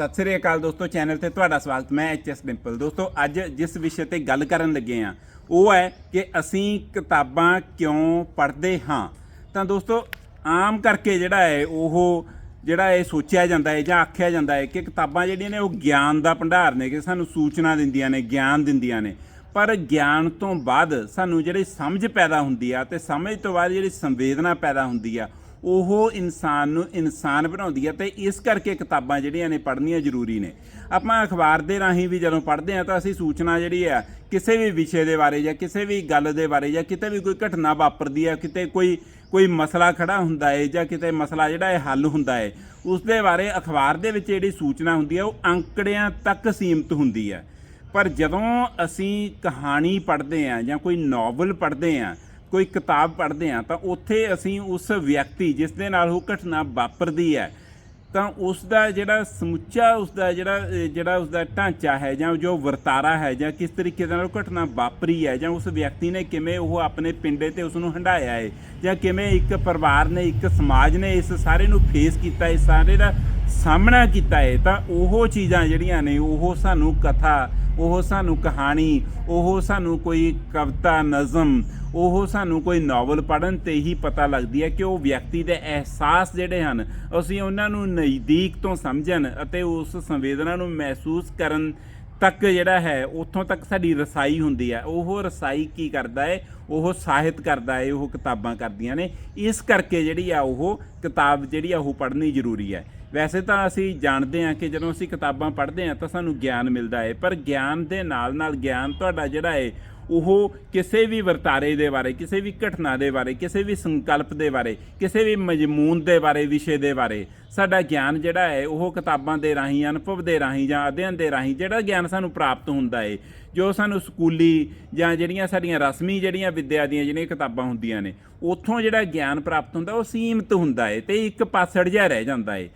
ਸਤਿ ਸ੍ਰੀ ਅਕਾਲ ਦੋਸਤੋ, ਚੈਨਲ ਤੇ ਤੁਹਾਡਾ ਸਵਾਗਤ, ਮੈਂ ਐਚਐਸ ਡਿੰਪਲ। ਦੋਸਤੋ, ਅੱਜ ਜਿਸ ਵਿਸ਼ੇ ਤੇ ਗੱਲ ਕਰਨ ਲੱਗੇ ਆ ਉਹ ਹੈ ਕਿ ਅਸੀਂ ਕਿਤਾਬਾਂ ਕਿਉਂ ਪੜ੍ਹਦੇ ਹਾਂ। ਤਾਂ ਦੋਸਤੋ, ਆਮ ਕਰਕੇ ਜਿਹੜਾ ਹੈ, ਉਹ ਜਿਹੜਾ ਇਹ ਸੋਚਿਆ ਜਾਂਦਾ ਹੈ ਜਾਂ ਆਖਿਆ ਜਾਂਦਾ ਹੈ ਕਿ ਕਿਤਾਬਾਂ ਜਿਹੜੀਆਂ ਨੇ, ਉਹ ਗਿਆਨ ਦਾ ਭੰਡਾਰ ਨੇ, ਕਿ ਸਾਨੂੰ ਸੂਚਨਾ ਦਿੰਦੀਆਂ ਨੇ, ਗਿਆਨ ਦਿੰਦੀਆਂ ਨੇ। ਪਰ ਗਿਆਨ ਤੋਂ ਬਾਅਦ ਸਾਨੂੰ ਜਿਹੜੀ ਸਮਝ ਪੈਦਾ ਹੁੰਦੀ ਆ, ਤੇ ਸਮਝ ਤੋਂ ਬਾਅਦ ਜਿਹੜੀ ਸੰਵੇਦਨਾ ਪੈਦਾ ਹੁੰਦੀ ਆ ਉਹ ਇਨਸਾਨ ਨੂੰ ਇਨਸਾਨ ਬਣਾਉਂਦੀ ਹੈ ਤੇ ਇਸ ਕਰਕੇ ਕਿਤਾਬਾਂ ਜਿਹੜੀਆਂ ਨੇ ਪੜ੍ਹਨੀਆਂ ਜ਼ਰੂਰੀ ਨੇ। ਆਪਾਂ ਅਖਬਾਰ ਦੇ ਰਾਹੀਂ ਵੀ ਜਦੋਂ ਪੜ੍ਹਦੇ ਆ ਤਾਂ ਅਸੀਂ ਸੂਚਨਾ ਜਿਹੜੀ ਆ, ਕਿਸੇ ਵੀ ਵਿਸ਼ੇ ਦੇ ਬਾਰੇ ਜਾਂ ਕਿਸੇ ਵੀ ਗੱਲ ਦੇ ਬਾਰੇ ਜਾਂ ਕਿਤੇ ਵੀ ਕੋਈ ਘਟਨਾ ਵਾਪਰਦੀ ਹੈ ਕਿਤੇ ਕੋਈ ਕੋਈ ਮਸਲਾ ਖੜਾ ਹੁੰਦਾ ਹੈ ਜਾਂ ਕਿਤੇ ਮਸਲਾ ਜਿਹੜਾ ਹੈ ਹੱਲ ਹੁੰਦਾ ਹੈ ਉਸ ਦੇ ਬਾਰੇ ਅਖਬਾਰ ਦੇ ਵਿੱਚ ਜਿਹੜੀ ਸੂਚਨਾ ਹੁੰਦੀ ਹੈ ਉਹ ਅੰਕੜਿਆਂ ਤੱਕ ਸੀਮਿਤ ਹੁੰਦੀ ਹੈ ਪਰ ਜਦੋਂ ਅਸੀਂ ਕਹਾਣੀ ਪੜ੍ਹਦੇ ਆ ਜਾਂ ਕੋਈ ਨੋਵਲ ਪੜ੍ਹਦੇ ਆ ਕੋਈ ਕਿਤਾਬ ਪੜ੍ਹਦੇ ਆ ਤਾਂ ਉੱਥੇ ਅਸੀਂ ਉਸ ਵਿਅਕਤੀ, ਜਿਸ ਦੇ ਨਾਲ ਉਹ ਘਟਨਾ ਵਾਪਰਦੀ ਹੈ, ਤਾਂ ਉਸ ਦਾ ਜਿਹੜਾ ਸਮੁੱਚਾ, ਉਸ ਦਾ ਜਿਹੜਾ ਜਿਹੜਾ ਉਸ ਦਾ ਢਾਂਚਾ ਹੈ ਜਾਂ ਜੋ ਵਰਤਾਰਾ ਹੈ ਜਾਂ ਕਿਸ ਤਰੀਕੇ ਦੇ ਨਾਲ ਉਹ ਘਟਨਾ ਵਾਪਰੀ ਹੈ ਜਾਂ ਉਸ ਵਿਅਕਤੀ ਨੇ ਕਿਵੇਂ ਉਹ ਆਪਣੇ ਪਿੰਡੇ ਤੇ ਉਸ ਨੂੰ ਹੰਡਾਇਆ ਹੈ ਜਾਂ ਕਿਵੇਂ ਇੱਕ ਪਰਿਵਾਰ ਨੇ, ਇੱਕ ਸਮਾਜ ਨੇ ਇਸ ਸਾਰੇ ਨੂੰ ਫੇਸ ਕੀਤਾ, ਇਸ ਸਾਰੇ ਦਾ ਸਾਹਮਣਾ ਕੀਤਾ ਹੈ ਤਾਂ ਉਹ ਚੀਜ਼ਾਂ ਜਿਹੜੀਆਂ ਨੇ, ਉਹ ਸਾਨੂੰ ਕਥਾ, ਉਹ ਸਾਨੂੰ ਕਹਾਣੀ, ਉਹ ਸਾਨੂੰ ਕੋਈ ਕਵਿਤਾ, ਨਜ਼ਮ, ਉਹ ਸਾਨੂੰ ਕੋਈ ਨਾਵਲ ਪੜ੍ਹਨ ਤੇ ਹੀ ਪਤਾ ਲੱਗਦੀ ਹੈ ਕਿ ਉਹ ਵਿਅਕਤੀ ਦੇ ਅਹਿਸਾਸ ਜਿਹੜੇ ਹਨ, ਅਸੀਂ ਉਹਨਾਂ ਨੂੰ ਨਜ਼ਦੀਕ ਤੋਂ ਸਮਝਣ ਅਤੇ ਉਸ ਸੰਵੇਦਨਾ ਨੂੰ ਮਹਿਸੂਸ ਕਰਨ ਤੱਕ ਜਿਹੜਾ ਹੈ, ਉੱਥੋਂ ਤੱਕ ਸਾਡੀ ਰਸਾਈ ਹੁੰਦੀ ਹੈ। ਉਹ ਰਸਾਈ ਕੀ ਕਰਦਾ ਹੈ ਉਹ ਸਾਹਿਤ ਕਰਦਾ ਹੈ ਉਹ ਕਿਤਾਬਾਂ ਕਰਦੀਆਂ ਨੇ। ਇਸ ਕਰਕੇ ਜਿਹੜੀ ਆ ਉਹ ਕਿਤਾਬ ਜਿਹੜੀ ਆ ਉਹ ਪੜ੍ਹਨੀ ਜ਼ਰੂਰੀ ਹੈ। ਵੈਸੇ ਤਾਂ ਅਸੀਂ ਜਾਣਦੇ ਹਾਂ ਕਿ ਜਦੋਂ ਅਸੀਂ ਕਿਤਾਬਾਂ ਪੜ੍ਹਦੇ ਹਾਂ ਤਾਂ ਸਾਨੂੰ ਗਿਆਨ ਮਿਲਦਾ ਹੈ ਪਰ ਗਿਆਨ ਦੇ ਨਾਲ ਨਾਲ ਗਿਆਨ ਤੁਹਾਡਾ ਜਿਹੜਾ ਹੈ ਉਹ ਕਿਸੇ ਵੀ ਵਰਤਾਰੇ ਦੇ ਬਾਰੇ, ਕਿਸੇ ਵੀ ਘਟਨਾ ਦੇ ਬਾਰੇ, ਕਿਸੇ ਵੀ ਸੰਕਲਪ ਦੇ ਬਾਰੇ, ਕਿਸੇ ਵੀ ਮਜ਼ਮੂਨ ਦੇ ਬਾਰੇ, ਵਿਸ਼ੇ ਦੇ ਬਾਰੇ, ਸਾਡਾ ਗਿਆਨ ਜਿਹੜਾ ਹੈ ਉਹ ਕਿਤਾਬਾਂ ਦੇ ਰਾਹੀਂ, ਅਨੁਭਵ ਦੇ ਰਾਹੀਂ ਜਾਂ ਅਧਿਐਨ ਦੇ ਰਾਹੀਂ ਜਿਹੜਾ ਗਿਆਨ ਸਾਨੂੰ ਪ੍ਰਾਪਤ ਹੁੰਦਾ ਹੈ ਜੋ ਸਾਨੂੰ ਸਕੂਲੀ ਜਾਂ ਜਿਹੜੀਆਂ ਸਾਡੀਆਂ ਰਸਮੀ ਜਿਹੜੀਆਂ ਵਿੱਦਿਆ ਦੀਆਂ ਜਿਹੜੀਆਂ ਕਿਤਾਬਾਂ ਹੁੰਦੀਆਂ ਨੇ, ਉੱਥੋਂ ਜਿਹੜਾ ਗਿਆਨ ਪ੍ਰਾਪਤ ਹੁੰਦਾ ਉਹ ਸੀਮਿਤ ਹੁੰਦਾ ਹੈ ਤੇ ਇੱਕ ਪਾਸੜ ਜਿਹਾ ਰਹਿ ਜਾਂਦਾ ਹੈ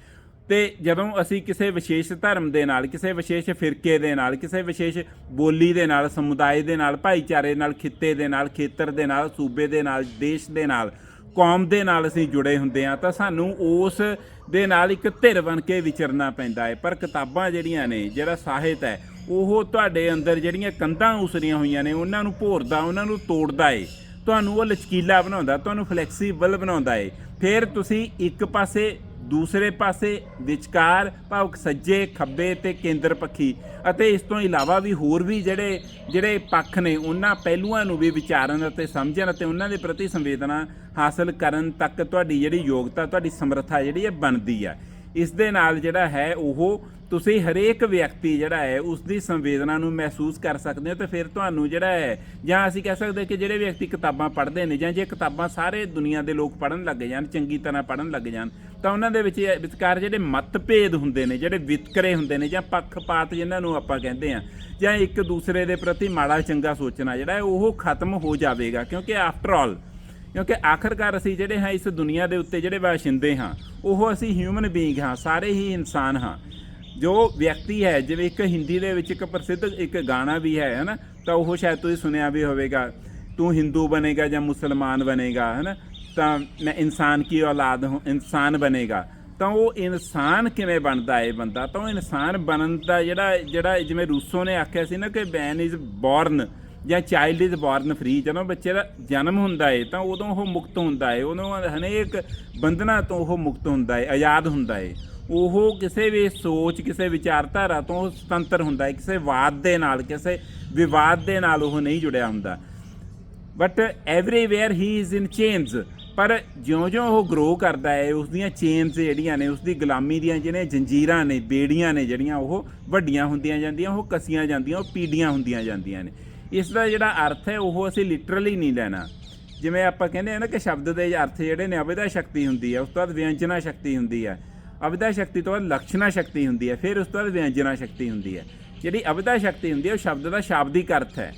ਤੇ ਜਦੋਂ ਅਸੀਂ ਕਿਸੇ ਵਿਸ਼ੇਸ਼ ਧਰਮ ਦੇ ਨਾਲ, ਕਿਸੇ ਵਿਸ਼ੇਸ਼ ਫਿਰਕੇ ਦੇ ਨਾਲ, ਕਿਸੇ ਵਿਸ਼ੇਸ਼ ਬੋਲੀ ਦੇ ਨਾਲ, ਸਮੁਦਾਇ ਦੇ ਨਾਲ, ਭਾਈਚਾਰੇ ਨਾਲ, ਖਿੱਤੇ ਦੇ ਨਾਲ, ਖੇਤਰ ਦੇ ਨਾਲ, ਸੂਬੇ ਦੇ ਨਾਲ, ਦੇਸ਼ ਦੇ ਨਾਲ, ਕੌਮ ਦੇ ਨਾਲ ਅਸੀਂ ਜੁੜੇ ਹੁੰਦੇ ਆ ਤਾਂ ਸਾਨੂੰ ਉਸ ਦੇ ਨਾਲ ਇੱਕ ਧਿਰ ਬਣ ਕੇ ਵਿਚਰਨਾ ਪੈਂਦਾ ਹੈ। ਪਰ ਕਿਤਾਬਾਂ ਜਿਹੜੀਆਂ ਨੇ, ਜਿਹੜਾ ਸਾਹਿਤ ਹੈ, ਉਹ ਤੁਹਾਡੇ ਅੰਦਰ ਜਿਹੜੀਆਂ ਕੰਧਾਂ ਉਸਰੀਆਂ ਹੋਈਆਂ ਨੇ, ਉਹਨਾਂ ਨੂੰ ਭੋਰਦਾ, ਉਹਨਾਂ ਨੂੰ ਤੋੜਦਾ ਏ। ਤੁਹਾਨੂੰ ਉਹ ਲਚਕੀਲਾ ਬਣਾਉਂਦਾ, ਤੁਹਾਨੂੰ ਫਲੈਕਸੀਬਲ ਬਣਾਉਂਦਾ ਏ। ਫਿਰ ਤੁਸੀਂ ਇੱਕ ਪਾਸੇ ਦੂਸਰੇ ਪਾਸੇ ਵਿਚਕਾਰ ਭਾਵਕ ਸੱਜੇ, ਖੱਬੇ ਤੇ ਕੇਂਦਰ ਪੱਖੀ। ਅਤੇ ਇਸ ਤੋਂ ਇਲਾਵਾ ਵੀ ਹੋਰ ਵੀ ਜਿਹੜੇ ਜਿਹੜੇ ਪੱਖ ਨੇ, ਉਹਨਾਂ ਪਹਿਲੂਆਂ ਨੂੰ ਵੀ ਵਿਚਾਰਨ ਅਤੇ ਸਮਝਣ ਅਤੇ ਉਹਨਾਂ ਦੇ ਪ੍ਰਤੀ ਸੰਵੇਦਨਾ ਹਾਸਲ ਕਰਨ ਤੱਕ ਤੁਹਾਡੀ ਜਿਹੜੀ ਯੋਗਤਾ, ਤੁਹਾਡੀ ਸਮਰੱਥਾ ਜਿਹੜੀ ਹੈ ਬਣਦੀ ਆ ਇਸ ਦੇ ਨਾਲ ਜਿਹੜਾ ਹੈ ਉਹ ਤੁਸੀਂ ਹਰੇਕ ਵਿਅਕਤੀ ਜਿਹੜਾ ਹੈ ਉਸ ਦੀ ਸੰਵੇਦਨਾ ਨੂੰ ਮਹਿਸੂਸ ਕਰ ਸਕਦੇ ਹੋ ਤੇ ਫਿਰ ਤੁਹਾਨੂੰ ਜਿਹੜਾ ਹੈ, ਜਾਂ ਅਸੀਂ ਕਹਿ ਸਕਦੇ ਕਿ ਜਿਹੜੇ ਵਿਅਕਤੀ ਕਿਤਾਬਾਂ ਪੜ੍ਹਦੇ ਨੇ ਜਾਂ ਜੇ ਕਿਤਾਬਾਂ ਸਾਰੇ ਦੁਨੀਆ ਦੇ ਲੋਕ ਪੜ੍ਹਨ ਲੱਗ ਜਾਣ, ਚੰਗੀ ਤਰ੍ਹਾਂ ਪੜ੍ਹਨ ਲੱਗ ਜਾਣ, ਤਾਂ ਉਹਨਾਂ ਦੇ ਵਿੱਚ ਵਿਚਕਾਰ ਜਿਹੜੇ ਮਤਭੇਦ ਹੁੰਦੇ ਨੇ, ਜਿਹੜੇ ਵਿਤਕਰੇ ਹੁੰਦੇ ਨੇ ਜਾਂ ਪੱਖਪਾਤ ਜਿਨ੍ਹਾਂ ਨੂੰ ਆਪਾਂ ਕਹਿੰਦੇ ਆ ਜਾਂ ਇੱਕ ਦੂਸਰੇ ਦੇ ਪ੍ਰਤੀ ਮਾੜਾ ਚੰਗਾ ਸੋਚਣਾ ਜਿਹੜਾ ਹੈ, ਉਹ ਖਤਮ ਹੋ ਜਾਵੇਗਾ। ਕਿਉਂਕਿ ਆਫਟਰ ਆਲ ਕਿਉਂਕਿ ਆਖਰਕਾਰ ਅਸੀਂ ਜਿਹੜੇ ਹਾਂ, ਇਸ ਦੁਨੀਆ ਦੇ ਉੱਤੇ ਜਿਹੜੇ ਵਾਸ਼ਿੰਦੇ ਹਾਂ, ਉਹ ਅਸੀਂ ਹਿਊਮਨ ਬੀਇੰਗ ਹਾਂ, ਸਾਰੇ ਹੀ ਇਨਸਾਨ ਹਾਂ। ਜੋ ਵਿਅਕਤੀ ਹੈ, ਜਿਵੇਂ ਇੱਕ ਹਿੰਦੀ ਦੇ ਵਿੱਚ ਇੱਕ ਪ੍ਰਸਿੱਧ ਇੱਕ ਗਾਣਾ ਵੀ ਹੈ, ਹਨਾ, ਤਾਂ ਉਹ ਸ਼ਾਇਦ ਤੁਸੀਂ ਸੁਣਿਆ ਵੀ ਹੋਵੇਗਾ, ਤੂੰ ਹਿੰਦੂ ਬਣੇਗਾ ਜਾਂ ਮੁਸਲਮਾਨ ਬਣੇਗਾ, ਹਨਾ, ਤਾਂ ਮੈਂ ਇਨਸਾਨ ਕੀ ਔਲਾਦ ਹੂੰ, ਇਨਸਾਨ ਬਣੇਗਾ। ਤਾਂ ਉਹ ਇਨਸਾਨ ਕਿਵੇਂ ਬਣਦਾ ਹੈ ਬੰਦਾ? ਤਾਂ ਉਹ ਇਨਸਾਨ ਬਣਨ ਦਾ ਜਿਹੜਾ ਜਿਹੜਾ ਜਿਵੇਂ ਰੂਸੋ ਨੇ ਆਖਿਆ ਸੀ ਨਾ ਕਿ ਮੈਨ ਇਜ਼ ਬੋਰਨ ਜਾਂ ਚਾਈਲਡ ਇਜ਼ ਬੋਰਨ ਫ੍ਰੀ ਜਦੋਂ ਬੱਚੇ ਦਾ ਜਨਮ ਹੁੰਦਾ ਹੈ, ਤਾਂ ਉਦੋਂ ਉਹ ਮੁਕਤ ਹੁੰਦਾ ਹੈ, ਉਦੋਂ ਹਨੇਕ ਬੰਧਨਾਂ ਤੋਂ ਉਹ ਮੁਕਤ ਹੁੰਦਾ ਹੈ, ਆਜ਼ਾਦ ਹੁੰਦਾ ਹੈ। ਉਹ ਕਿਸੇ ਵੀ ਸੋਚ, ਕਿਸੇ ਵਿਚਾਰਧਾਰਾ ਤੋਂ ਸੁਤੰਤਰ ਹੁੰਦਾ ਹੈ, ਕਿਸੇ ਵਾਦ ਦੇ ਨਾਲ, ਕਿਸੇ ਵਿਵਾਦ ਦੇ ਨਾਲ ਉਹ ਨਹੀਂ ਜੁੜਿਆ ਹੁੰਦਾ। But everywhere he is in chains ਪਰ ਜਿਉਂ-ਜਿਉਂ ਉਹ ਗਰੋ ਕਰਦਾ ਹੈ, ਉਸ ਦੀਆਂ ਚੇਨਸ ਜਿਹੜੀਆਂ ਨੇ, ਉਸ ਦੀ ਗੁਲਾਮੀ ਦੀਆਂ ਜਿਹੜੀਆਂ ਜੰਜੀਰਾਂ ਨੇ, ਬੇੜੀਆਂ ਨੇ ਜਿਹੜੀਆਂ ਉਹ ਵੱਡੀਆਂ ਹੁੰਦੀਆਂ ਜਾਂਦੀਆਂ, ਉਹ ਕਸੀਆਂ ਜਾਂਦੀਆਂ, ਉਹ ਪੀੜੀਆਂ ਹੁੰਦੀਆਂ ਜਾਂਦੀਆਂ ਨੇ। ਇਸ ਦਾ ਜਿਹੜਾ ਅਰਥ ਹੈ, ਉਹ ਅਸੀਂ ਲਿਟਰਲੀ ਨਹੀਂ ਲੈਣਾ। ਜਿਵੇਂ ਆਪਾਂ ਕਹਿੰਦੇ ਆ ਨਾ ਕਿ ਸ਼ਬਦ ਦੇ ਅਰਥ ਜਿਹੜੇ ਨੇ ਅਵਿਦਾ ਸ਼ਕਤੀ ਹੁੰਦੀ ਹੈ, ਉਸ ਤੋਂ ਬਾਅਦ ਵਿਅੰਜਨਾ ਸ਼ਕਤੀ ਹੁੰਦੀ ਹੈ। ਅਵਿਦਾ ਸ਼ਕਤੀ ਤੋਂ ਬਾਅਦ ਲਕਸ਼ਣਾ ਸ਼ਕਤੀ ਹੁੰਦੀ ਹੈ, ਫਿਰ ਉਸ ਤੋਂ ਬਾਅਦ ਵਿਅੰਜਨਾ ਸ਼ਕਤੀ ਹੁੰਦੀ ਹੈ। ਜਿਹੜੀ ਅਵਿਦਾ ਸ਼ਕਤੀ ਹੁੰਦੀ ਹੈ, ਉਹ ਸ਼ਬਦ ਦਾ ਸ਼ਾਬਦਿਕ ਅਰਥ ਹੈ।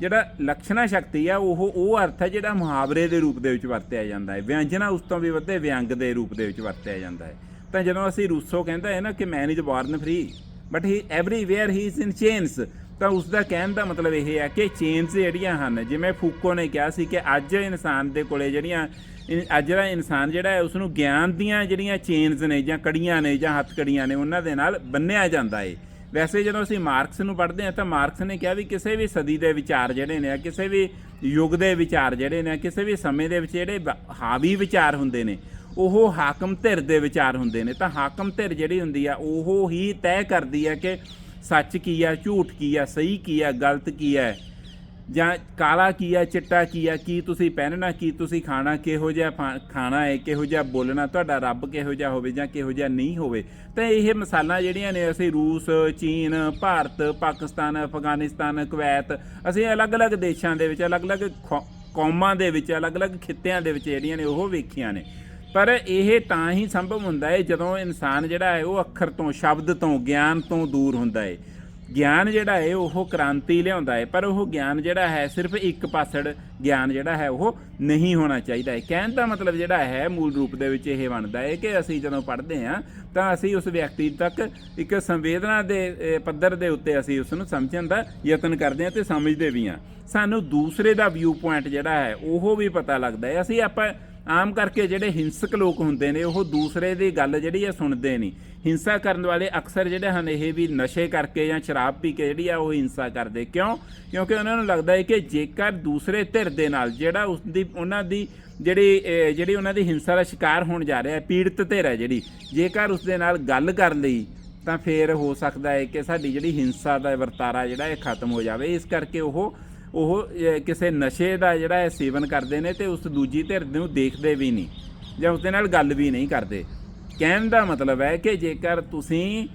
ਜਿਹੜਾ ਲਕਸ਼ਣਾ ਸ਼ਕਤੀ ਆ, ਉਹ ਉਹ ਅਰਥ ਹੈ ਜਿਹੜਾ ਮੁਹਾਵਰੇ ਦੇ ਰੂਪ ਦੇ ਵਿੱਚ ਵਰਤਿਆ ਜਾਂਦਾ ਹੈ। ਵਿਅੰਜਨਾ ਉਸ ਤੋਂ ਵੀ ਵੱਧੇ, ਵਿਅੰਗ ਦੇ ਰੂਪ ਦੇ ਵਿੱਚ ਵਰਤਿਆ ਜਾਂਦਾ ਹੈ। ਤਾਂ ਜਦੋਂ ਅਸੀਂ ਰੂਸੋ ਕਹਿੰਦਾ ਹੈ ਨਾ ਕਿ man is born free but he everywhere he is in chains ਤਾਂ ਉਸ ਦਾ ਕਹਿਣ ਦਾ ਮਤਲਬ ਇਹ ਹੈ ਕਿ ਚੇਨਸ ਜਿਹੜੀਆਂ ਹਨ, ਜਿਵੇਂ ਫੂਕੋ ਨੇ ਕਿਹਾ ਸੀ ਕਿ ਅੱਜ ਇਨਸਾਨ ਦੇ ਕੋਲੇ ਜਿਹੜੀਆਂ ਅੱਜ ਦਾ ਇਨਸਾਨ ਜਿਹੜਾ ਹੈ ਉਸ ਨੂੰ ਗਿਆਨ ਦੀਆਂ ਜਿਹੜੀਆਂ ਚੇਨਸ ਨੇ ਜਾਂ ਕੜੀਆਂ ਨੇ ਜਾਂ ਹੱਥ ਕੜੀਆਂ ਨੇ, ਉਹਨਾਂ ਦੇ ਨਾਲ ਬੰਨਿਆ ਜਾਂਦਾ ਏ। ਵੈਸੇ ਜਦੋਂ ਅਸੀਂ ਮਾਰਕਸ ਨੂੰ ਪੜ੍ਹਦੇ ਹਾਂ, ਤਾਂ ਮਾਰਕਸ ਨੇ ਕਿਹਾ ਵੀ ਕਿਸੇ ਵੀ ਸਦੀ ਦੇ ਵਿਚਾਰ ਜਿਹੜੇ ਨੇ ਕਿਸੇ ਵੀ ਯੁੱਗ ਦੇ ਵਿਚਾਰ ਜਿਹੜੇ ਨੇ ਕਿਸੇ ਵੀ ਸਮੇਂ ਦੇ ਵਿੱਚ ਜਿਹੜੇ ਹਾਵੀ ਵਿਚਾਰ ਹੁੰਦੇ ਨੇ, ਉਹ ਹਾਕਮ ਧਿਰ ਦੇ ਵਿਚਾਰ ਹੁੰਦੇ ਨੇ। ਤਾਂ ਹਾਕਮ ਧਿਰ ਜਿਹੜੀ ਹੁੰਦੀ ਆ, ਉਹ ਹੀ ਤੈਅ ਕਰਦੀ ਹੈ ਕਿ ਸੱਚ ਕੀ ਆ, ਝੂਠ ਕੀ ਆ, ਸਹੀ ਕੀ ਆ, ਗਲਤ ਕੀ ਹੈ ਜਾਂ ਕਾਲਾ ਕੀ ਆ, ਚਿੱਟਾ ਕੀ ਆ, ਕੀ ਤੁਸੀਂ ਪਹਿਨਣਾ, ਕੀ ਤੁਸੀਂ ਖਾਣਾ, ਕਿਹੋ ਜਿਹਾ ਫਾ- ਖਾਣਾ ਹੈ, ਕਿਹੋ ਜਿਹਾ ਬੋਲਣਾ, ਤੁਹਾਡਾ ਰੱਬ ਕਿਹੋ ਜਿਹਾ ਹੋਵੇ ਜਾਂ ਕਿਹੋ ਜਿਹਾ ਨਹੀਂ ਹੋਵੇ। ਤਾਂ ਇਹ ਮਸਾਲਾਂ ਜਿਹੜੀਆਂ ਨੇ, ਅਸੀਂ ਰੂਸ, ਚੀਨ, ਭਾਰਤ, ਪਾਕਿਸਤਾਨ, ਅਫਗਾਨਿਸਤਾਨ, ਕੁਵੈਤ, ਅਸੀਂ ਅਲੱਗ-ਅਲੱਗ ਦੇਸ਼ਾਂ ਦੇ ਵਿੱਚ, ਅਲੱਗ-ਅਲੱਗ ਖੌ- ਕੌਮਾਂ ਦੇ ਵਿੱਚ, ਅਲੱਗ-ਅਲੱਗ ਖਿੱਤਿਆਂ ਦੇ ਵਿੱਚ ਜਿਹੜੀਆਂ ਨੇ, ਉਹ ਵੇਖੀਆਂ ਨੇ। ਪਰ ਇਹ ਤਾਂ ਹੀ ਸੰਭਵ ਹੁੰਦਾ ਹੈ ਜਦੋਂ ਇਨਸਾਨ ਜਿਹੜਾ ਹੈ, ਉਹ ਅੱਖਰ ਤੋਂ, ਸ਼ਬਦ ਤੋਂ, ਗਿਆਨ ਤੋਂ ਦੂਰ ਹੁੰਦਾ ਹੈ। ਗਿਆਨ ਜਿਹੜਾ ਹੈ ਉਹ ਕ੍ਰਾਂਤੀ ਲਿਆਉਂਦਾ ਹੈ ਪਰ ਉਹ ਗਿਆਨ ਜਿਹੜਾ ਹੈ, ਸਿਰਫ ਇੱਕ ਪਾਸੜ ਗਿਆਨ ਜਿਹੜਾ ਹੈ, ਉਹ ਨਹੀਂ ਹੋਣਾ ਚਾਹੀਦਾ ਹੈ ਕਹਿਣ ਦਾ ਮਤਲਬ ਜਿਹੜਾ ਹੈ, ਮੂਲ ਰੂਪ ਦੇ ਵਿੱਚ ਇਹ ਬਣਦਾ ਹੈ ਕਿ ਅਸੀਂ ਜਦੋਂ ਪੜ੍ਹਦੇ ਹਾਂ ਤਾਂ ਅਸੀਂ ਉਸ ਵਿਅਕਤੀ ਤੱਕ ਇੱਕ ਸੰਵੇਦਨਾ ਦੇ ਪੱਧਰ ਦੇ ਉੱਤੇ ਅਸੀਂ ਉਸ ਨੂੰ ਸਮਝਣ ਦਾ ਯਤਨ ਕਰਦੇ ਹਾਂ ਤੇ ਸਮਝਦੇ ਵੀ ਹਾਂ ਸਾਨੂੰ ਦੂਸਰੇ ਦਾ ਵਿਊ ਪੁਆਇੰਟ ਜਿਹੜਾ ਹੈ, ਉਹ ਵੀ ਪਤਾ ਲੱਗਦਾ ਹੈ ਅਸੀਂ ਆਪਾਂ ਆਮ ਕਰਕੇ ਜਿਹੜੇ ਹਿੰਸਕ ਲੋਕ ਹੁੰਦੇ ਨੇ, ਉਹ ਦੂਸਰੇ ਦੀ ਗੱਲ ਜਿਹੜੀ ਆ ਸੁਣਦੇ ਨਹੀਂ। ਹਿੰਸਾ ਕਰਨ ਵਾਲੇ ਅਕਸਰ ਜਿਹੜੇ ਹਨ, ਇਹ ਵੀ ਨਸ਼ੇ ਕਰਕੇ ਜਾਂ ਸ਼ਰਾਬ ਪੀ ਕੇ ਜਿਹੜੀ ਆ ਉਹ ਹਿੰਸਾ ਕਰਦੇ। ਕਿਉਂ? ਕਿਉਂਕਿ ਉਹਨਾਂ ਨੂੰ ਲੱਗਦਾ ਹੈ ਕਿ ਜੇਕਰ ਦੂਸਰੇ ਧਿਰ ਦੇ ਨਾਲ ਜਿਹੜਾ ਉਸ ਦੀ ਉਹਨਾਂ ਦੀ ਜਿਹੜੀ ਜਿਹੜੀ ਉਹਨਾਂ ਦੀ ਹਿੰਸਾ ਦਾ ਸ਼ਿਕਾਰ ਹੋਣ ਜਾ ਰਿਹਾ ਹੈ, ਪੀੜਤ ਧਿਰ ਹੈ ਜਿਹੜੀ, ਜੇਕਰ ਉਸ ਦੇ ਨਾਲ ਗੱਲ ਕਰ ਲਈ, ਤਾਂ ਫੇਰ ਹੋ ਸਕਦਾ ਹੈ ਕਿ ਸਾਡੀ ਜਿਹੜੀ ਹਿੰਸਾ ਦਾ ਵਰਤਾਰਾ ਜਿਹੜਾ ਇਹ ਖਤਮ ਹੋ ਜਾਵੇ। ਇਸ ਕਰਕੇ ਉਹ ਉਹ ਕਿਸੇ ਨਸ਼ੇ ਦਾ ਜਿਹੜਾ ਹੈ ਸੇਵਨ ਕਰਦੇ ਨੇ ਤੇ ਉਸ ਦੂਜੀ ਧਿਰ ਨੂੰ ਦੇਖਦੇ ਵੀ ਨਹੀਂ ਜਾਂ ਉਸ ਦੇ ਨਾਲ ਗੱਲ ਵੀ ਨਹੀਂ ਕਰਦੇ। ਕਹਿਣ ਦਾ ਮਤਲਬ ਹੈ ਕਿ ਜੇਕਰ ਤੁਸੀਂ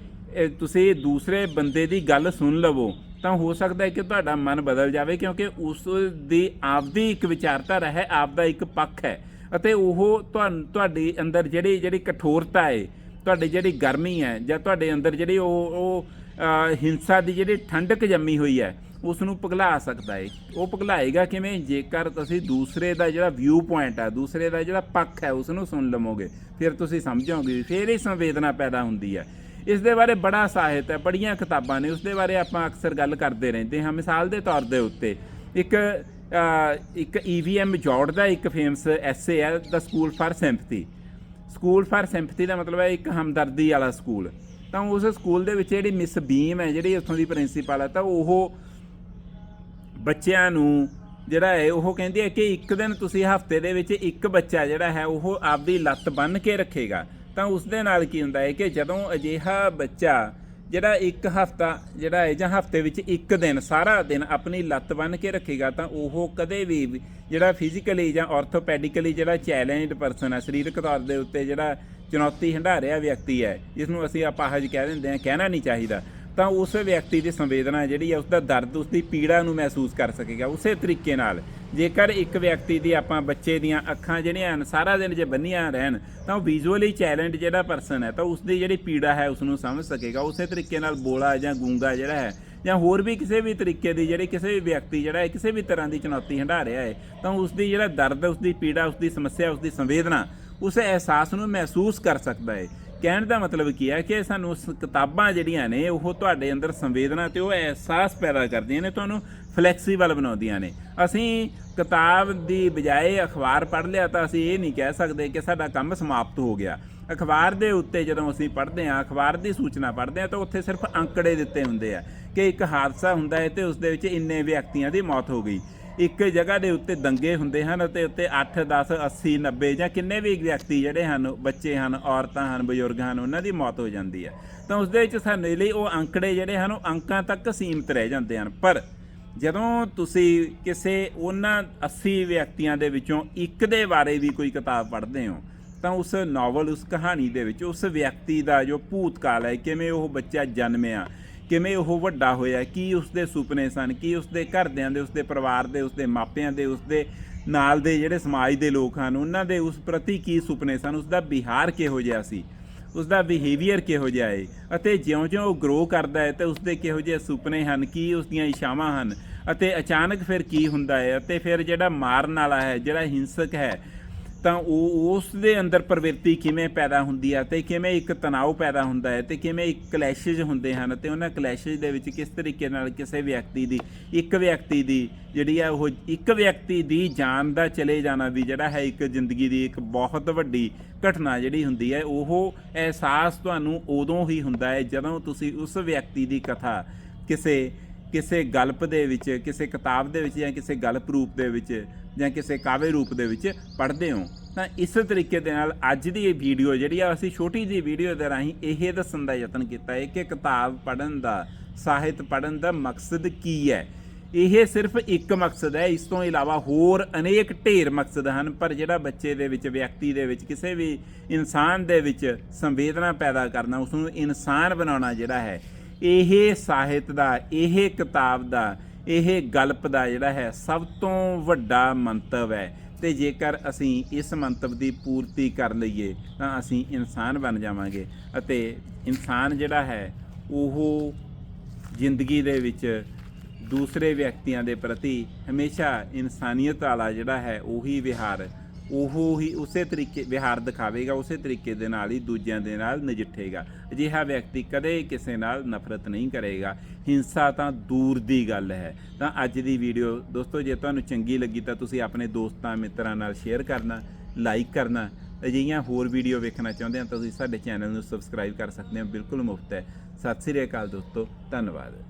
ਤੁਸੀਂ ਦੂਸਰੇ ਬੰਦੇ ਦੀ ਗੱਲ ਸੁਣ ਲਵੋ, ਤਾਂ ਹੋ ਸਕਦਾ ਹੈ ਕਿ ਤੁਹਾਡਾ ਮਨ ਬਦਲ ਜਾਵੇ ਕਿਉਂਕਿ ਉਸ ਦੀ ਆਪਦੀ ਇੱਕ ਵਿਚਾਰਧਾਰਾ ਹੈ, ਆਪਦਾ ਇੱਕ ਪੱਖ ਹੈ ਅਤੇ ਉਹ ਤੁਹਾਨੂੰ ਤੁਹਾਡੇ ਅੰਦਰ ਜਿਹੜੀ ਜਿਹੜੀ ਕਠੋਰਤਾ ਹੈ, ਤੁਹਾਡੀ ਜਿਹੜੀ ਗਰਮੀ ਹੈ ਜਾਂ ਤੁਹਾਡੇ ਅੰਦਰ ਜਿਹੜੀ ਉਹ ਉਹ ਹਿੰਸਾ ਦੀ ਜਿਹੜੀ ਠੰਡਕ ਜੰਮੀ ਹੋਈ ਹੈ ਉਸ ਨੂੰ ਪਿਘਲਾ ਸਕਦਾ ਹੈ ਉਹ ਪਿਘਲਾਏਗਾ ਕਿਵੇਂ? ਜੇਕਰ ਤੁਸੀਂ ਦੂਸਰੇ ਦਾ ਜਿਹੜਾ ਵਿਊ ਪੁਆਇੰਟ ਹੈ ਦੂਸਰੇ ਦਾ ਜਿਹੜਾ ਪੱਖ ਹੈ ਉਸ ਨੂੰ ਸੁਣ ਲਵੋਗੇ ਫਿਰ ਤੁਸੀਂ ਸਮਝੋਗੇ ਫਿਰ ਇਹ ਸੰਵੇਦਨਾ ਪੈਦਾ ਹੁੰਦੀ ਹੈ ਇਸ ਦੇ ਬਾਰੇ ਬੜਾ ਸਾਹਿਤ ਹੈ ਬੜੀਆਂ ਕਿਤਾਬਾਂ ਨੇ ਉਸ ਦੇ ਬਾਰੇ ਆਪਾਂ ਅਕਸਰ ਗੱਲ ਕਰਦੇ ਰਹਿੰਦੇ ਹਾਂ ਮਿਸਾਲ ਦੇ ਤੌਰ ਦੇ ਉੱਤੇ। ਇੱਕ ਅਹ, ਇੱਕ ਈਵੀਐਮ ਜੌਰਡ ਦਾ ਇੱਕ ਫੇਮਸ ਐਸੇ ਹੈ ਦਾ school for sympathy school for sympathy ਦਾ ਮਤਲਬ ਹੈ ਇੱਕ ਹਮਦਰਦੀ ਵਾਲਾ ਸਕੂਲ ਤਾਂ ਉਸ ਸਕੂਲ ਦੇ ਵਿੱਚ ਜਿਹੜੀ ਮਿਸ ਬੀਮ ਹੈ ਜਿਹੜੀ ਉੱਥੋਂ ਦੀ ਪ੍ਰਿੰਸੀਪਲ ਹੈ ਤਾਂ ਉਹ ਬੱਚਿਆਂ ਨੂੰ ਜਿਹੜਾ ਹੈ, ਉਹ ਕਹਿੰਦੀ ਹੈ ਕਿ ਇੱਕ ਦਿਨ ਤੁਸੀਂ ਹਫ਼ਤੇ ਦੇ ਵਿੱਚ ਇੱਕ ਬੱਚਾ ਜਿਹੜਾ ਹੈ, ਉਹ ਆਪਦੀ ਲੱਤ ਬੰਨ ਕੇ ਰੱਖੇਗਾ। ਤਾਂ ਉਸ ਦੇ ਨਾਲ ਕੀ ਹੁੰਦਾ ਹੈ ਕਿ ਜਦੋਂ ਅਜਿਹਾ ਬੱਚਾ ਜਿਹੜਾ ਇੱਕ ਹਫਤਾ ਜਿਹੜਾ ਹੈ ਜਾਂ ਹਫ਼ਤੇ ਵਿੱਚ ਇੱਕ ਦਿਨ, ਸਾਰਾ ਦਿਨ ਆਪਣੀ ਲੱਤ ਬੰਨ ਕੇ ਰੱਖੇਗਾ, ਤਾਂ ਉਹ ਕਦੇ ਵੀ ਜਿਹੜਾ ਫਿਜ਼ੀਕਲੀ ਜਾਂ ਆਰਥੋਪੈਡਿਕਲੀ ਜਿਹੜਾ ਚੈਲੰਜਡ ਪਰਸਨ ਹੈ, ਸਰੀਰਕ ਤੌਰ ਦੇ ਉੱਤੇ ਜਿਹੜਾ ਚੁਣੌਤੀ ਹੰਢਾ ਰਿਹਾ ਵਿਅਕਤੀ ਹੈ ਜਿਸ ਨੂੰ ਅਸੀਂ ਅਪਾਹਜ ਕਹਿ ਦਿੰਦੇ ਹਾਂ, ਕਹਿਣਾ ਨਹੀਂ ਚਾਹੀਦਾ। ਤਾਂ ਉਸ ਵਿਅਕਤੀ ਦੀ ਸੰਵੇਦਨਾ ਜਿਹੜੀ ਹੈ ਉਸ ਦਾ ਦਰਦ ਉਸ ਦੀ ਪੀੜਾ ਨੂੰ ਮਹਿਸੂਸ ਕਰ ਸਕੇਗਾ ਉਸੇ ਤਰੀਕੇ ਨਾਲ। ਜੇਕਰ ਇੱਕ ਵਿਅਕਤੀ ਦੀ ਆਪਾਂ ਬੱਚੇ ਦੀਆਂ ਅੱਖਾਂ ਜਿਹੜੀਆਂ ਹਨ, ਸਾਰਾ ਦਿਨ ਜੇ ਬੰਨੀਆਂ ਰਹਿਣ, ਤਾਂ ਉਹ ਵਿਜ਼ੂਅਲੀ ਚੈਲੰਜ ਜਿਹੜਾ ਪਰਸਨ ਹੈ, ਤਾਂ ਉਸ ਦੀ ਜਿਹੜੀ ਪੀੜਾ ਹੈ ਉਸ ਨੂੰ ਸਮਝ ਸਕੇਗਾ। ਉਸੇ ਤਰੀਕੇ ਨਾਲ ਬੋਲਾ ਜਾਂ ਗੂੰਗਾ ਜਿਹੜਾ ਹੈ, ਜਾਂ ਹੋਰ ਵੀ ਕਿਸੇ ਵੀ ਤਰੀਕੇ ਦੀ ਜਿਹੜੀ ਕਿਸੇ ਵੀ ਵਿਅਕਤੀ ਜਿਹੜਾ ਹੈ, ਕਿਸੇ ਵੀ ਤਰ੍ਹਾਂ ਦੀ ਚੁਣੌਤੀ ਹੰਢਾ ਰਿਹਾ ਹੈ, ਤਾਂ ਉਸ ਦੀ ਜਿਹੜਾ ਦਰਦ ਉਸ ਦੀ ਪੀੜਾ ਉਸ ਦੀ ਸਮੱਸਿਆ ਉਸ ਦੀ ਸੰਵੇਦਨਾ, ਉਸ ਅਹਿਸਾਸ ਨੂੰ ਮਹਿਸੂਸ ਕਰ ਸਕਦਾ ਹੈ। ਕਹਿਣ ਦਾ ਮਤਲਬ ਕੀ ਹੈ ਕਿ ਸਾਨੂੰ ਉਸ ਕਿਤਾਬਾਂ ਜਿਹੜੀਆਂ ਨੇ, ਉਹ ਤੁਹਾਡੇ ਅੰਦਰ ਸੰਵੇਦਨਾ ਤੇ ਉਹ ਅਹਿਸਾਸ ਪੈਦਾ ਕਰਦੀਆਂ ਨੇ, ਤੁਹਾਨੂੰ ਫਲੈਕਸੀਬਲ ਬਣਾਉਂਦੀਆਂ ਨੇ। ਅਸੀਂ ਕਿਤਾਬ ਦੀ ਬਜਾਏ ਅਖਬਾਰ ਪੜ੍ਹ ਲਿਆ ਤਾਂ ਅਸੀਂ ਇਹ ਨਹੀਂ ਕਹਿ ਸਕਦੇ ਕਿ ਸਾਡਾ ਕੰਮ ਸਮਾਪਤ ਹੋ ਗਿਆ। ਅਖਬਾਰ ਦੇ ਉੱਤੇ ਜਦੋਂ ਅਸੀਂ ਪੜ੍ਹਦੇ ਹਾਂ, ਅਖਬਾਰ ਦੀ ਸੂਚਨਾ ਪੜ੍ਹਦੇ ਹਾਂ, ਤਾਂ ਉੱਥੇ ਸਿਰਫ ਅੰਕੜੇ ਦਿੱਤੇ ਹੁੰਦੇ ਆ ਕਿ ਇੱਕ ਹਾਦਸਾ ਹੁੰਦਾ ਹੈ ਤੇ ਉਸ ਦੇ ਵਿੱਚ ਇੰਨੇ ਵਿਅਕਤੀਆਂ ਦੀ ਮੌਤ ਹੋ ਗਈ। ਇੱਕ ਜਗ੍ਹਾ ਦੇ ਉੱਤੇ ਦੰਗੇ ਹੁੰਦੇ ਹਨ ਅਤੇ ਉੱਤੇ 8 10 80 90 ਜਾਂ ਕਿੰਨੇ ਵੀ ਵਿਅਕਤੀ ਜਿਹੜੇ ਹਨ, ਬੱਚੇ ਹਨ, ਔਰਤਾਂ ਹਨ, ਬਜ਼ੁਰਗ ਹਨ, ਉਹਨਾਂ ਦੀ ਮੌਤ ਹੋ ਜਾਂਦੀ ਹੈ। ਤਾਂ ਉਸ ਦੇ ਵਿੱਚ ਸਾਡੇ ਲਈ ਉਹ ਅੰਕੜੇ ਜਿਹੜੇ ਹਨ, ਉਹ ਅੰਕਾਂ ਤੱਕ ਸੀਮਿਤ ਰਹਿ ਜਾਂਦੇ ਹਨ। ਪਰ ਜਦੋਂ ਤੁਸੀਂ ਕਿਸੇ ਉਹਨਾਂ 80 ਵਿਅਕਤੀਆਂ ਦੇ ਵਿੱਚੋਂ ਇੱਕ ਦੇ ਬਾਰੇ ਵੀ ਕੋਈ ਕਿਤਾਬ ਪੜ੍ਹਦੇ ਹੋ, ਤਾਂ ਉਸ ਨਾਵਲ ਉਸ ਕਹਾਣੀ ਦੇ ਵਿੱਚ ਉਸ ਵਿਅਕਤੀ ਦਾ ਜੋ ਭੂਤਕਾਲ ਹੈ, ਕਿਵੇਂ ਉਹ ਬੱਚਾ ਜਨਮਿਆ ਕਿਵੇਂ ਉਹ ਵੱਡਾ ਹੋਇਆ, ਕੀ ਉਸਦੇ ਸੁਪਨੇ ਸਨ, ਕੀ ਉਸਦੇ ਘਰਦਿਆਂ ਦੇ, ਉਸਦੇ ਪਰਿਵਾਰ ਦੇ, ਉਸਦੇ ਮਾਪਿਆਂ ਦੇ, ਉਸਦੇ ਨਾਲ ਦੇ ਜਿਹੜੇ ਸਮਾਜ ਦੇ ਲੋਕ ਹਨ, ਉਹਨਾਂ ਦੇ ਉਸ ਪ੍ਰਤੀ ਕੀ ਸੁਪਨੇ ਸਨ? ਉਸਦਾ ਵਿਹਾਰ ਕਿਹੋ ਜਿਹਾ ਸੀ? ਉਸਦਾ ਬਿਹੇਵੀਅਰ ਕਿਹੋ ਜਿਹਾ ਹੈ ਅਤੇ ਜਿਉਂ-ਜਿਉਂ ਉਹ ਗਰੋ ਕਰਦਾ ਹੈ ਤੇ ਉਸਦੇ ਕਿਹੋ ਜਿਹੇ ਸੁਪਨੇ ਹਨ? ਕੀ ਉਸਦੀਆਂ ਇਛਾਵਾਂ ਹਨ? ਅਤੇ ਅਚਾਨਕ ਫਿਰ ਕੀ ਹੁੰਦਾ ਹੈ ਅਤੇ ਫਿਰ ਜਿਹੜਾ ਮਾਰਨ ਵਾਲਾ ਹੈ, ਜਿਹੜਾ ਹਿੰਸਕ ਹੈ ਤਾਂ ਉਹ ਉਸ ਦੇ ਅੰਦਰ ਪ੍ਰਵਿਰਤੀ ਕਿਵੇਂ ਪੈਦਾ ਹੁੰਦੀ ਹੈ ਤੇ ਕਿਵੇਂ ਇੱਕ ਤਣਾਅ ਪੈਦਾ ਹੁੰਦਾ ਹੈ ਤੇ ਕਿਵੇਂ ਇੱਕ ਕਲੈਸ਼ਜ ਹੁੰਦੇ ਹਨ ਤੇ ਉਹਨਾਂ ਕਲੈਸ਼ਜ ਦੇ ਵਿੱਚ ਕਿਸ ਤਰੀਕੇ ਨਾਲ ਕਿਸੇ ਵਿਅਕਤੀ ਦੀ, ਇੱਕ ਵਿਅਕਤੀ ਦੀ ਜਿਹੜੀ ਆ ਉਹ ਇੱਕ ਵਿਅਕਤੀ ਦੀ ਜਾਨ ਦਾ ਚਲੇ ਜਾਣਾ ਵੀ ਜਿਹੜਾ ਹੈ ਇੱਕ ਜ਼ਿੰਦਗੀ ਦੀ ਇੱਕ ਬਹੁਤ ਵੱਡੀ ਘਟਨਾ ਜਿਹੜੀ ਹੁੰਦੀ ਹੈ, ਉਹ ਅਹਿਸਾਸ ਤੁਹਾਨੂੰ ਉਦੋਂ ਹੀ ਹੁੰਦਾ ਹੈ ਜਦੋਂ ਤੁਸੀਂ ਉਸ ਵਿਅਕਤੀ ਦੀ ਕਥਾ ਕਿਸੇ ਕਿਸੇ ਗਲਪ ਦੇ ਵਿੱਚ, ਕਿਸੇ ਕਿਤਾਬ ਦੇ ਵਿੱਚ ਜਾਂ ਕਿਸੇ ਗਲਪ ਰੂਪ ਦੇ ਵਿੱਚ ਜਾਂ ਕਿਸੇ ਕਾਵਿ ਰੂਪ ਦੇ ਵਿੱਚ ਪੜ੍ਹਦੇ ਹੋ, ਤਾਂ ਇਸ ਤਰੀਕੇ ਦੇ ਨਾਲ ਅੱਜ ਦੀ ਇਹ ਵੀਡੀਓ ਜਿਹੜੀ ਆ, ਅਸੀਂ ਛੋਟੀ ਜਿਹੀ ਵੀਡੀਓ ਦੇ ਰਾਹੀਂ ਇਹ ਦੱਸਣ ਦਾ ਯਤਨ ਕੀਤਾ ਹੈ ਕਿ ਕਿਤਾਬ ਪੜ੍ਹਨ ਦਾ, ਸਾਹਿਤ ਪੜ੍ਹਨ ਦਾ ਮਕਸਦ ਕੀ ਹੈ? ਇਹ ਸਿਰਫ ਇੱਕ ਮਕਸਦ ਹੈ, ਇਸ ਤੋਂ ਇਲਾਵਾ ਹੋਰ ਅਨੇਕ ਢੇਰ ਮਕਸਦ ਹਨ, ਪਰ ਜਿਹੜਾ ਬੱਚੇ ਦੇ ਵਿੱਚ, ਵਿਅਕਤੀ ਦੇ ਵਿੱਚ, ਕਿਸੇ ਵੀ ਇਨਸਾਨ ਦੇ ਵਿੱਚ ਸੰਵੇਦਨਾ ਪੈਦਾ ਕਰਨਾ ਉਸ ਨੂੰ ਇਨਸਾਨ ਬਣਾਉਣਾ ਜਿਹੜਾ ਹੈ ਇਹ ਸਾਹਿਤ ਦਾ, ਇਹ ਕਿਤਾਬ ਦਾ, ਇਹ ਗਲਪ ਦਾ ਜਿਹੜਾ ਹੈ ਸਭ ਤੋਂ ਵੱਡਾ ਮੰਤਵ ਹੈ। ਤੇ ਜੇਕਰ ਅਸੀਂ ਇਸ ਮੰਤਵ ਦੀ ਪੂਰਤੀ ਕਰ ਲਈਏ, ਤਾਂ ਅਸੀਂ ਇਨਸਾਨ ਬਣ ਜਾਵਾਂਗੇ ਅਤੇ ਇਨਸਾਨ ਜਿਹੜਾ ਹੈ, ਉਹ ਜ਼ਿੰਦਗੀ ਦੇ ਵਿੱਚ ਦੂਸਰੇ ਵਿਅਕਤੀਆਂ ਦੇ ਪ੍ਰਤੀ ਹਮੇਸ਼ਾ ਇਨਸਾਨੀਅਤ ਵਾਲਾ ਜਿਹੜਾ ਹੈ, ਉਹੀ ਵਿਹਾਰ ਉਹ ਹੀ ਉਸੇ ਤਰੀਕੇ ਵਿਹਾਰ ਦਿਖਾਵੇਗਾ, ਉਸੇ ਤਰੀਕੇ ਦੇ ਨਾਲ ਹੀ ਦੂਜਿਆਂ ਦੇ ਨਾਲ ਨਜਿੱਠੇਗਾ। ਅਜਿਹਾ ਵਿਅਕਤੀ ਕਦੇ ਕਿਸੇ ਨਾਲ ਨਫ਼ਰਤ ਨਹੀਂ ਕਰੇਗਾ। ਹਿੰਸਾ ਤਾਂ ਦੂਰ ਦੀ ਗੱਲ ਹੈ। ਤਾਂ ਅੱਜ ਦੀ ਵੀਡੀਓ, ਦੋਸਤੋ, ਜੇ ਤੁਹਾਨੂੰ ਚੰਗੀ ਲੱਗੀ ਤਾਂ ਤੁਸੀਂ ਆਪਣੇ ਦੋਸਤਾਂ, ਮਿੱਤਰਾਂ ਨਾਲ ਸ਼ੇਅਰ ਕਰਨਾ, ਲਾਈਕ ਕਰਨਾ। ਅਜਿਹੀਆਂ ਹੋਰ ਵੀਡੀਓ ਵੇਖਣਾ ਚਾਹੁੰਦੇ ਹਾਂ ਤਾਂ ਤੁਸੀਂ ਸਾਡੇ ਚੈਨਲ ਨੂੰ ਸਬਸਕ੍ਰਾਈਬ ਕਰ ਸਕਦੇ ਹੋ। ਬਿਲਕੁਲ ਮੁਫਤ ਹੈ। ਸਤਿ ਸ੍ਰੀ ਅਕਾਲ ਦੋਸਤੋ। ਧੰਨਵਾਦ।